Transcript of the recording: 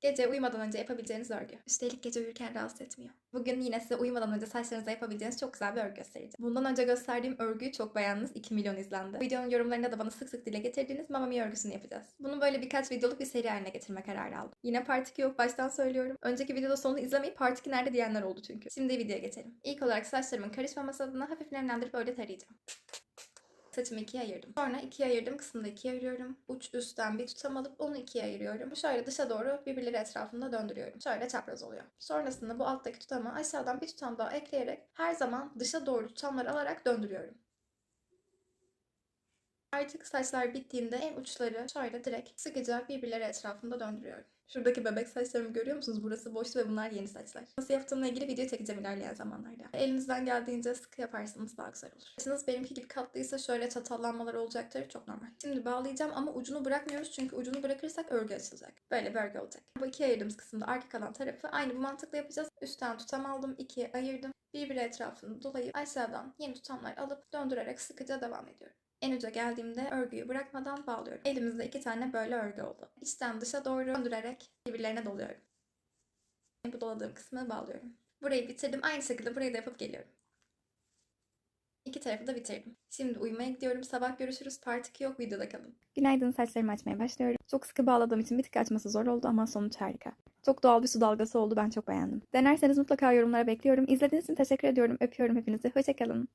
Gece uyumadan önce yapabileceğiniz örgü. Üstelik gece uyurken rahatsız etmiyor. Bugün yine size uyumadan önce saçlarınıza yapabileceğiniz çok güzel bir örgü göstereceğim. Bundan önce gösterdiğim örgüyü çok beğendiniz. 2 milyon izlendi. Videonun yorumlarında da bana sık sık dile getirdiğiniz Mamma Mia örgüsünü yapacağız. Bunu böyle birkaç videoluk bir seri haline getirme kararı aldım. Yine Part 2 yok baştan söylüyorum. Önceki videoda sonunu izlemeyip Part 2 nerede diyenler oldu çünkü. Şimdi videoya geçelim. İlk olarak saçlarımın karışmaması adına hafif nemlendirip öyle tarayacağım. Saçımı ikiye ayırdım. Sonra ikiye ayırdığım kısımda ikiye ayırıyorum. Uç üstten bir tutam alıp onu ikiye ayırıyorum. Şöyle dışa doğru birbirleri etrafında döndürüyorum. Şöyle çapraz oluyor. Sonrasında bu alttaki tutamı aşağıdan bir tutam daha ekleyerek her zaman dışa doğru tutamları alarak döndürüyorum. Artık saçlar bittiğinde en uçları şöyle direkt sıkıca birbirleri etrafında döndürüyorum. Şuradaki bebek saçlarımı görüyor musunuz? Burası boş ve bunlar yeni saçlar. Nasıl yaptığımla ilgili video çekeceğim ilerleyen zamanlarda. Elinizden geldiğince sıkı yaparsanız daha güzel olur. Saçınız benimki gibi katlıysa şöyle çatallanmalar olacaktır. Çok normal. Şimdi bağlayacağım ama ucunu bırakmıyoruz çünkü ucunu bırakırsak örgü açılacak. Böyle bir örgü olacak. Bu iki ayırdığımız kısımda arka kalan tarafı aynı bu mantıkla yapacağız. Üstten tutam aldım, ikiye ayırdım. Birbiri etrafını dolayıp aşağıdan yeni tutamlar alıp döndürerek sıkıca devam ediyorum. En uca geldiğimde örgüyü bırakmadan bağlıyorum. Elimizde iki tane böyle örgü oldu. İçten dışa doğru döndürerek birbirlerine doluyorum. Bu doladığım kısmı bağlıyorum. Burayı bitirdim. Aynı şekilde burayı da yapıp geliyorum. İki tarafı da bitirdim. Şimdi uyumaya gidiyorum. Sabah görüşürüz. Part 2 yok. Videoda kalın. Günaydın. Saçlarımı açmaya başlıyorum. Çok sıkı bağladığım için bir tık açması zor oldu ama sonuç harika. Çok doğal bir su dalgası oldu. Ben çok beğendim. Denerseniz mutlaka yorumlara bekliyorum. İzlediğiniz için teşekkür ediyorum. Öpüyorum hepinizi. Hoşçakalın.